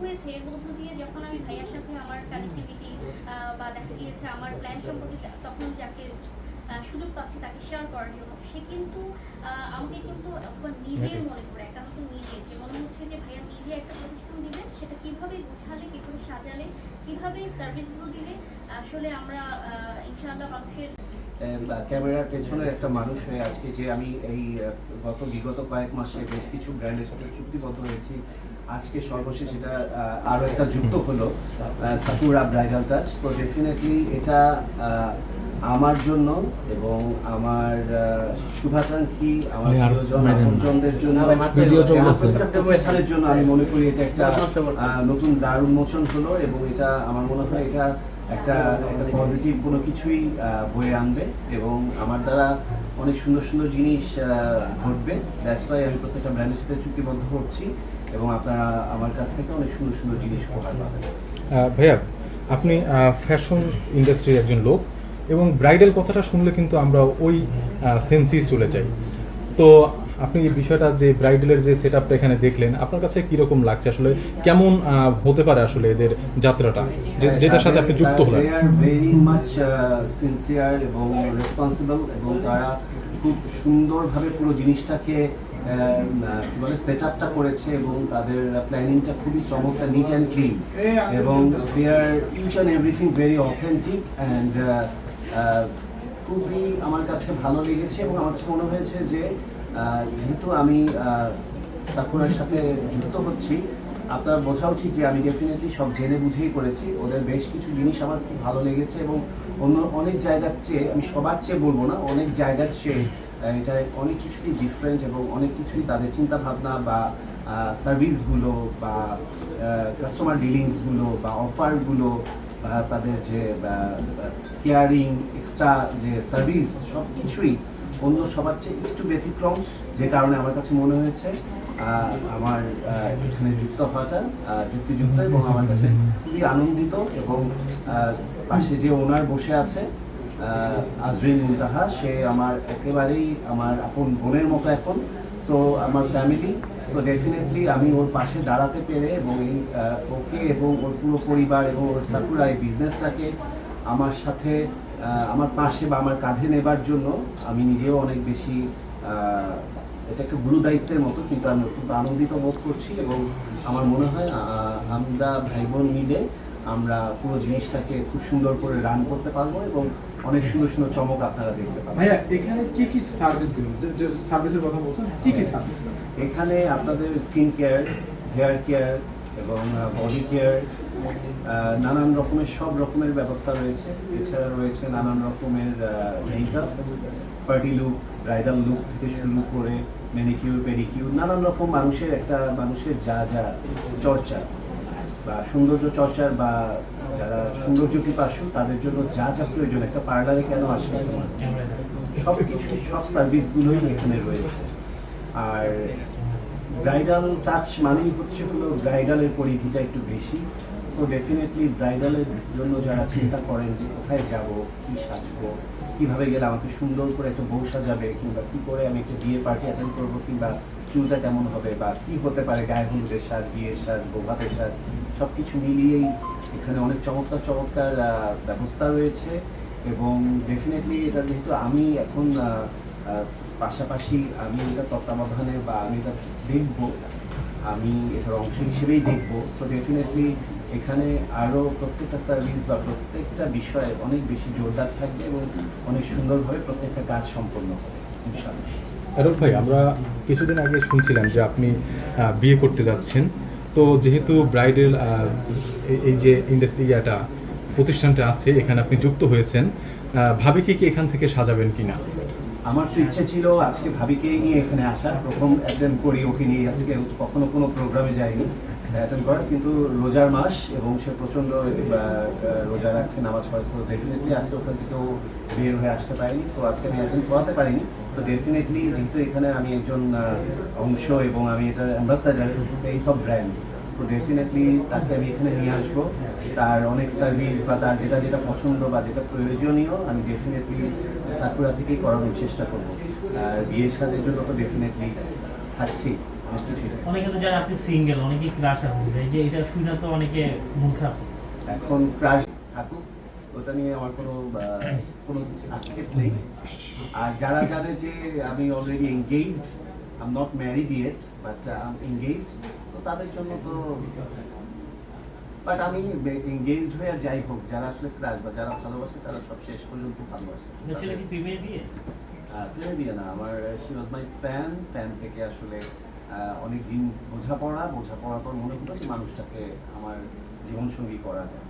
হয়েছে এর মধ্য দিয়ে যখন আমি ভাইয়ার সাথে আমার কানেক্টিভিটি বা দেখা গিয়েছে আমার প্ল্যান সম্পর্কে তখন যাকে সুযোগ পাচ্ছি তাকে শেয়ার করার জন্য সে কিন্তু আমাকে কিন্তু অথবা নিজের মনে করে একান্ত নিজের যে মনে হচ্ছে যে ভাইয়া নিজে একটা প্রতিষ্ঠান দিবে সেটা কীভাবে গুছালে কীভাবে সাজালে কীভাবে সার্ভিসগুলো দিলে আসলে আমরা ইনশাআল্লাহ মানুষের ক্যামেরার পেছনের একটা মানুষ হয়ে আজকে যে আমি এই গত বিগত কয়েক মাসে বেশ কিছু ব্র্যান্ডের সাথে চুক্তিবদ্ধ হয়েছি। আজকে সর্বশেষ এটা আহ, আরও একটা যুক্ত হলো সাকুরা ব্রাইডাল টাচ তো ডেফিনেটলি এটা আমার জন্য এবং আমার শুভাকাঙ্ক্ষী আমার প্রিয়জন আপনজনদের জন্য প্রতিষ্ঠানের জন্য আমি মনে করি এটা একটা নতুন দ্বার উন্মোচন হলো এবং এটা আমার মনে হয় এটা একটা একটা পজিটিভ কোনো কিছুই বয়ে আনবে এবং আমার দ্বারা অনেক সুন্দর সুন্দর জিনিস ঘটবে। দ্যাটস ওয়াই আমি প্রত্যেকটা ব্র্যান্ডের সাথে চুক্তিবদ্ধ হচ্ছি এবং আপনারা আমার কাছ থেকে অনেক সুন্দর সুন্দর জিনিস উপহার পাবেন। ভাইয়া, আপনি ফ্যাশন ইন্ডাস্ট্রির একজন লোক এবং ব্রাইডাল কথাটা শুনলে কিন্তু আমরা ওই সেন্সেই চলে যাই। তো আপনি এই বিষয়টা যে ব্রাইডালের যে সেট আপটা এখানে দেখলেন আপনার কাছে কীরকম লাগছে? আসলে কেমন হতে পারে আসলে এদের যাত্রাটা? যেটার সাথে আপনি যুক্ত হলেন। ভেরি মাচ সিনসিয়ার এবং রেসপন্সিবল এবং তারা খুব সুন্দরভাবে পুরো জিনিসটাকে বলে সেট আপটা করেছে এবং তাদের প্ল্যানিংটা খুবই চমৎকার নিট অ্যান্ড ক্লিন এবং they are each and everything very authentic and খুবই আমার কাছে ভালো লেগেছে এবং আমার কাছে মনে হয়েছে যে যেহেতু আমি সাকুরার সাথে যুক্ত হচ্ছি, আপনার বোঝা উচিত যে আমি ডেফিনেটলি সব জেনে বুঝেই করেছি। ওদের বেশ কিছু জিনিস আমার খুব ভালো লেগেছে এবং অন্য অনেক জায়গার চেয়ে, আমি সবার চেয়ে বলব না, অনেক জায়গার চেয়ে এটা অনেক কিছুই ডিফারেন্ট এবং অনেক কিছুই তাদের চিন্তা ভাবনা বা সার্ভিসগুলো বা কাস্টমার ডিলিংসগুলো বা অফারগুলো বা তাদের যে কেয়ারিং এক্সট্রা যে সার্ভিস সব কিছুই অন্য সবার চেয়ে একটু ব্যতিক্রম যে কারণে আমার কাছে মনে হয়েছে আমার এখানে যুক্ত হওয়াটা যুক্তিযুক্ত এবং আমার কাছে খুবই আনন্দিত এবং পাশে যে ওনার বসে আছে আজরিন মুন্তাহা সে আমার একেবারেই আমার আপন বোনের মতো এখন। সো আমার ফ্যামিলি সো ডেফিনেটলি আমি ওর পাশে দাঁড়াতে পেরে এবং এই ওকে এবং ওর পুরো পরিবার এবং ওর সাকুরা এই বিজনেসটাকে আমার সাথে আমার পাশে বা আমার কাঁধে নেবার জন্য আমি নিজেও অনেক বেশি এটা একটা গুরু দায়িত্বের মতো কিন্তু আমি অত্যন্ত আনন্দিত বোধ করছি এবং আমার মনে হয় আমরা ভাই বোন মিলে আমরা পুরো জিনিসটাকে খুব সুন্দর করে রান করতে পারব এবং অনেক সুন্দর সুন্দর চমক আপনারা দেখতে পাবেন। ভাইয়া এখানে কি কি সার্ভিসগুলো যে সার্ভিসের কথা বলছেন কি কি সার্ভিস এখানে আপনাদের স্কিন কেয়ার হেয়ার কেয়ার এবং বডি কেয়ার নানান রকমের, সব রকমের ব্যবস্থা রয়েছে। এছাড়া রয়েছে নানান রকমের makeup party look bridal look থেকে শুরু করে ম্যানিকিউর পেডিকিউর নানান রকম মানুষের একটা, মানুষের যা যা চর্চা বা সৌন্দর্য চর্চার বা যারা সৌন্দর্য পিপাসু, তাদের জন্য যা যা প্রয়োজন, একটা পার্লারে কেন আসে সব কিছু সব সার্ভিসগুলোই এখানে রয়েছে। আর ব্রাইডাল টাচ মানেই হচ্ছে হলো ব্রাইডালের পরিধিটা একটু বেশি। সো ডেফিনেটলি ব্রাইডালের জন্য যারা চিন্তা করেন যে কোথায় যাব, কি সাজবো, কীভাবে গেলে আমাকে সুন্দর করে একটা বউ সাজাবে, কিংবা কি করে আমি একটা বিয়ে পার্টি অ্যাটেন্ড করব, কিংবা চুলটা কেমন হবে, বা কি হতে পারে গায়ে হলুদের সাজ, বিয়ের সাজ, বৌভাতের সাজ সব কিছু মিলিয়েই এখানে অনেক চমৎকার চমৎকার ব্যবস্থা রয়েছে। এবং ডেফিনেটলি এটা যেহেতু আমি এখন পাশাপাশি আমি এটা তত্ত্বাবধানে বা আমি এটা দেখব আমি এটার অংশ হিসেবেই দেখব। সো ডেফিনেটলি এখানে আরও প্রত্যেকটা সার্ভিস বা প্রত্যেকটা বিষয়ে অনেক বেশি জোরদার থাকবে এবং অনেক সুন্দরভাবে প্রত্যেকটা কাজ সম্পন্ন হবে ইনশাআল্লাহ। ভাই আমরা কিছুদিন আগে শুনছিলাম যে আপনি বিয়ে করতে যাচ্ছেন। তো যেহেতু ব্রাইডাল এই যে ইন্ডাস্ট্রি ইয়াটা প্রতিষ্ঠানটা আছে এখানে আপনি যুক্ত হয়েছেন আহ, ভাবিকে কি এখান থেকে সাজাবেন কিনা? আমার তো ইচ্ছে ছিল আজকে ভাবিকেই নিয়ে এখানে আসার। প্রথম অ্যাটেন্ড করি ওকে নিয়ে। আজকে কখনো কোনো প্রোগ্রামে যাইনি। অ্যাটেন্ড করার। কিন্তু রোজার মাস এবং সে প্রচণ্ড রোজা রাখে, নামাজ পড়ে। সো ডেফিনেটলি আজকে ওখান থেকেও বের হয়ে আসতে পারিনি। সো আজকে আমি অ্যাটেন্ড করাতে পারিনি। তো ডেফিনেটলি যেহেতু এখানে আমি একজন অংশ এবং আমি এটা অ্যাম্বাসাডার এই সব ব্র্যান্ড তো ডেফিনেটলি তাকে আমি এখানে নিয়ে আসব। তার অনেক সার্ভিস বা তার যেটা যেটা পছন্দ বা যেটা প্রয়োজনীয় আমি ডেফিনেটলি সাকুরা থেকেই করানোর চেষ্টা করব। আর বিয়ের সাজের জন্য তো ডেফিনেটলি থাকছি অনেকে তো যারা আপনি সিঙ্গেল অনেকে ক্রাশ যায় যে এটা শুনে তো অনেকে মন খারাপ। এখন ক্রাশ থাকুক ওটা নিয়ে আমার কোনো কোনো আক্ষেপ নেই। আর যারা জানে যে আমি already engaged I am not married yet but I am তো তাদের জন্য তো বাট আমি এঙ্গেজড হয়ে যাই হোক যারা আসলে ক্রাশ বা যারা ভালোবাসে তারা সব শেষ পর্যন্ত ভালোবাসে। প্রেমে বিয়ে? না আমার she was my fan fan থেকে আসলে অনেক দিন বোঝাপড়া বোঝাপড়ার পর মনে হলো যে মানুষটাকে আমার জীবনসঙ্গী করা যায়।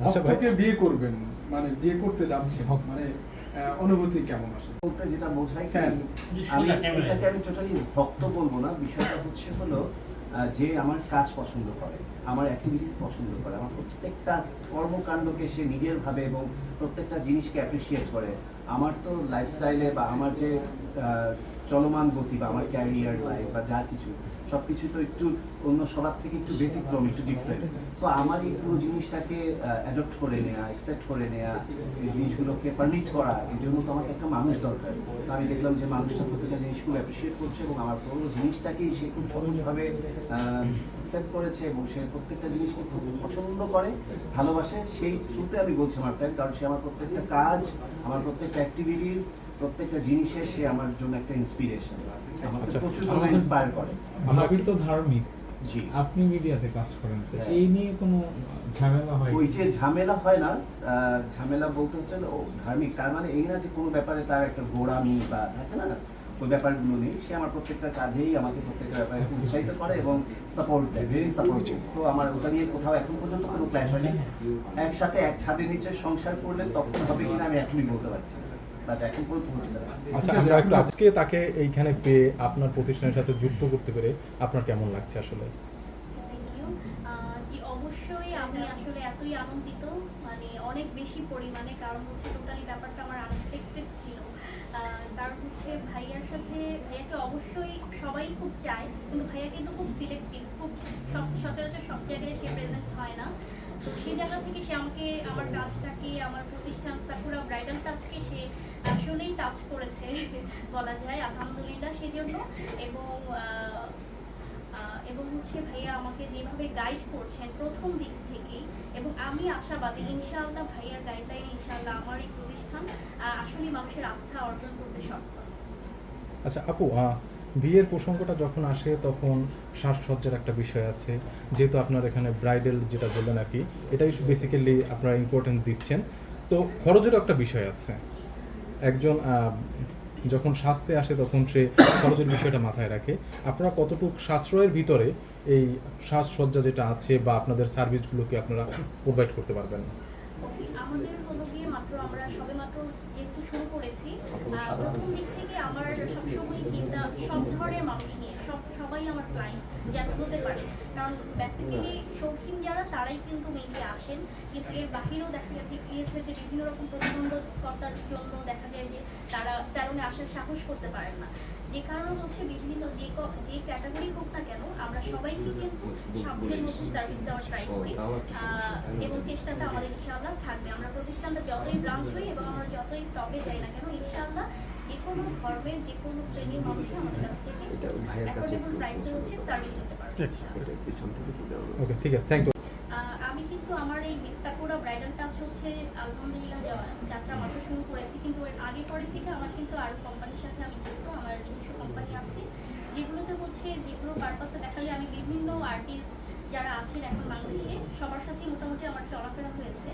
ভক্তকে বিয়ে করবেন মানে বিয়ে করতে যাচ্ছেন মানে অনুভূতি কেমন আসে বলতে যেটা বোঝাই আমি এটাকে আমি টোটালি ভক্ত বলব না। বিষয়টা হচ্ছে হলো যে আমার কাজ পছন্দ করে আমার অ্যাক্টিভিটিস পছন্দ করে আমার প্রত্যেকটা কর্মকাণ্ডকে সে নিজের ভাবে এবং প্রত্যেকটা জিনিসকে অ্যাপ্রিসিয়েট করে। আমার তো লাইফস্টাইলে বা আমার যে আহ, চলমান গতি বা আমার ক্যারিয়ার লাইফ বা যা কিছু সব কিছু তো একটু অন্য সবার থেকে একটু ব্যতিক্রম, একটু ডিফারেন্ট তো আমার এই পুরো জিনিসটাকে অ্যাডপ্ট করে নেওয়া অ্যাকসেপ্ট করে নেওয়া এই জিনিসগুলোকে পারমিট করা এই জন্য তো আমাকে একটা মানুষ দরকার। তো আমি দেখলাম যে মানুষটা প্রত্যেকটা জিনিসগুলো অ্যাপ্রিসিয়েট করছে এবং আমার পুরো জিনিসটাকেই সে খুব সহজভাবে অ্যাকসেপ্ট করেছে এবং সে প্রত্যেকটা জিনিসকে খুব পছন্দ করে, ভালোবাসে। সেই থ্রুতে আমি বলছি আমার ফ্রেন্ড কারণ সে আমার প্রত্যেকটা কাজ, আমার প্রত্যেকটা অ্যাক্টিভিটিস প্রত্যেকটা জিনিসে সে আমার জন্য একটা ইন্সপিরেশন আমাকে আচ্ছা, প্রচুর ইন্সপায়ার করে। ভাবি তো ধার্মিক। জি। আপনি মিডিয়াতে কাজ করেন হ্যাঁ। এই নিয়ে কোনো ঝামেলা হয় ওই যে ঝামেলা হয় না ঝামেলা বলতে হচ্ছে ও ধার্মিক তার মানে এই না যে কোনো ব্যাপারে তার একটা গোড়ামি বা থাকে না ওই ব্যাপারগুলো নেই। সে আমার প্রত্যেকটা কাজেই আমাকে প্রত্যেকটা ব্যাপারে উৎসাহিত করে এবং সাপোর্ট দেয় ভেরি সাপোর্টিভ সো আমার ওটা নিয়ে কোথাও এখন পর্যন্ত কোনো ক্ল্যাশ হয়নি। একসাথে এক ছাদের নিচে সংসার করলে তখন হবে কিনা আমি এখনই বলতে পারছি না। আচ্ছা আমরা একটু আজকে তাকে এইখানে পেয়ে আপনার প্রতিষ্ঠানের সাথে যুক্ত করতে পেরে আপনার কেমন লাগছে আসলে? অবশ্যই আমি আসলে এতই আনন্দিত মানে অনেক বেশি পরিমাণে, কারণ হচ্ছে টোটালি ব্যাপারটা আমার আনএক্সপেক্টেড ছিল। কারণ হচ্ছে ভাইয়ার সাথে, ভাইয়াকে অবশ্যই সবাই খুব চায়, কিন্তু ভাইয়া কিন্তু খুব সিলেক্টিভ খুব সচরাচর সব জায়গায় সে প্রেজেন্ট হয় না। তো সেই জায়গা থেকে সে আমাকে, আমার কাজটাকে, আমার প্রতিষ্ঠান সাকুরা ব্রাইডাল টাচকে সে আসলেই টাচ করেছে, বলা যায়, আলহামদুলিল্লাহ সেই জন্য এবং এবং হচ্ছে ভাইয়া আমাকে যেভাবে গাইড করছেন প্রথম দিক থেকেই এবং আমি আশাবাদী ইনশাআল্লাহ ভাইয়ার গাইডলাইনে ইনশাআল্লাহ আমার এই প্রতিষ্ঠান আহ, আসলেই মানুষের আস্থা অর্জন করতে সক্ষম। আচ্ছা আপু বিয়ের প্রসঙ্গটা যখন আসে তখন সাজসজ্জার একটা বিষয় আছে। যেহেতু আপনার এখানে ব্রাইডাল যেটা বললেন আর কি এটাই বেসিক্যালি আপনারা ইম্পর্টেন্ট দিচ্ছেন। তো খরচেরও একটা বিষয় আছে। একজন যখন শাস্তে আসে তখন সে খরচের বিষয়টা মাথায় রাখে। আপনারা কতটুকু সাশ্রয়ের ভিতরে এই সাজসজ্জা যেটা আছে বা আপনাদের সার্ভিসগুলোকে আপনারা প্রোভাইড করতে পারবেন? আমাদের হলো গিয়ে মাত্র আমরা সবে মাত্র যেহেতু শুরু করেছি। প্রথম দিক থেকে আমার সবসময় চিন্তা, সব ধরনের মানুষ নিয়ে সব সবাই আমার ক্লায়েন্ট যেন হতে পারে। কারণ বেসিক্যালি শৌখিন যারা তারাই কিন্তু মেনলি আসেন। কিন্তু এর বাহিরেও দেখা যেতে গিয়েছে যে বিভিন্ন রকম প্রতিবন্ধকতার জন্য দেখা যায় যে তারা স্যালনে আসার সাহস করতে পারেন না। যে কারণে হচ্ছে বিভিন্ন যে যে ক্যাটাগরি হোক না কেন আমরা সবাইকে কিন্তু সাধ্যের মধ্যে সার্ভিস দেওয়ার ট্রাই করি। এবং চেষ্টাটা আমাদের ইনশাআল্লাহ থাকবে। আমরা প্রতিষ্ঠানটা যতই ব্রাঞ্চ হই এবং আমরা যতই টপে যাই না কেন ইনশাআল্লাহ যে কোনো ধর্মের যে কোনো শ্রেণির মানুষই আমাদের কাছ থেকে অ্যাফোর্ডেবল প্রাইসে হচ্ছে সার্ভিস নিতে পারবে ওকে ঠিক আছে থ্যাংক ইউ আহ, আমি কিন্তু আমার এই বিস্তাকুড়া ব্রাইডাল টাচ হচ্ছে আলহামদুলিল্লাহ যাওয়া- যাত্রা মাত্র শুরু করেছি কিন্তু এর আগে পরে থেকে আমার কিন্তু আরও কোম্পানির সাথে আমি যুক্ত আমার নিজস্ব কোম্পানি আছে যেগুলোতে হচ্ছে যেগুলো পারপাসে দেখা যায় আমি বিভিন্ন আর্টিস্ট যারা আছেন এখন বাংলাদেশে, সবার সাথে মোটামুটি আমার চলাফেরা হয়েছে।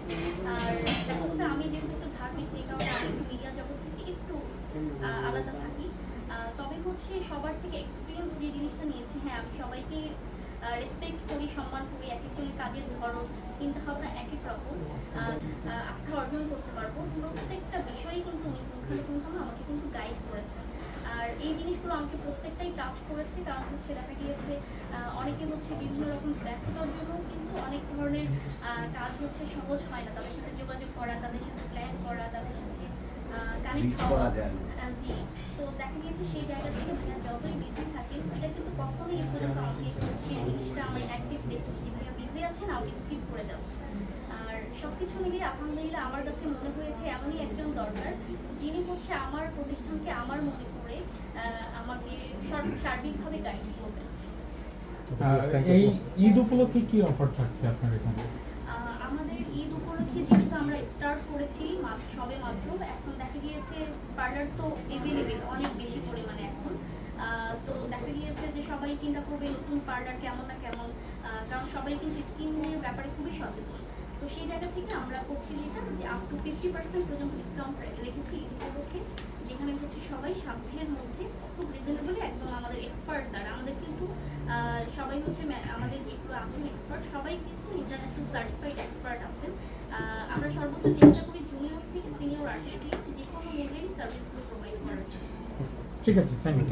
আর দেখা যাচ্ছে আমি যেহেতু একটু ধার্মিক যে কারণে আমি একটু মিডিয়া জগৎ থেকে একটু আলাদা থাকি। তবে হচ্ছে সবার থেকে এক্সপিরিয়েন্স যে জিনিসটা নিয়েছি হ্যাঁ আমি সবাইকে রেসপেক্ট করি সম্মান করি এক একজনের কাজের ধরন চিন্তা ভাবনা এক এক রকম আস্থা অর্জন করতে পারব। প্রত্যেকটা বিষয়ে কিন্তু উনি পুঙ্খানুপুঙ্খানু আমাকে কিন্তু গাইড করেছেন। আর এই জিনিসগুলো আমাকে প্রত্যেকটাই কাজ করেছে। কারণ হচ্ছে দেখা গিয়েছে অনেকে হচ্ছে বিভিন্ন রকম ব্যস্ততার জন্য কিন্তু অনেক ধরনের কাজ হচ্ছে সহজ হয় না। তাদের সাথে যোগাযোগ করা তাদের সাথে প্ল্যান করা তাদের সাথে কানেক্ট করা জি। তো দেখা গিয়েছে সেই জায়গা থেকে কখনোই এ পর্যন্ত আমাকে সেই জিনিসটা আমার অ্যাক্টিভ দেখুন। যে ভাইয়া বিজি আছেন আমাকে স্কিপ করে যাচ্ছে। আর সব কিছু মিলিয়ে আলহামদুলিল্লাহ আমার কাছে মনে হয়েছে এমনই একজন দরকার যিনি হচ্ছে আমার প্রতিষ্ঠানকে আমার মনে করে আমাকে সার্বিকভাবে গাইড করবেন। এই ঈদ উপলক্ষে কি অফার থাকছে আপনার এখানে? আহ, আমাদের ঈদ উপলক্ষে যেহেতু আমরা স্টার্ট করেছি সবে মাত্র এখন দেখা গিয়েছে পার্লার তো এভেলেবেল অনেক বেশি পরিমাণে এখন। তো দেখা গিয়েছে যে সবাই চিন্তা করবে নতুন পার্লার কেমন না কেমন কারণ সবাই কিন্তু স্কিনের ব্যাপারে খুবই সচেতন। তো সেই জায়গা থেকে আমরা করছি যেটা, যে আপ টু ফিফটি পার্সেন্ট পর্যন্ত ডিসকাউন্ট রেখেছি উপলক্ষে যেখানে হচ্ছে সবাই সাধ্যের মধ্যে খুব রিজনেবলি একদম আমাদের এক্সপার্ট দ্বারা আমাদের কিন্তু সবাই হচ্ছে আমাদের যেগুলো আছেন এক্সপার্ট সবাই কিন্তু ইন্টারন্যাশনাল সার্টিফাইড এক্সপার্ট আছেন। আমরা সর্বোচ্চ চেষ্টা করি জুনিয়র থেকে সিনিয়র আর্টিস্ট যে কোনো মূল্যেই সার্ভিসগুলো প্রোভাইড করার ঠিক আছে থ্যাংক ইউ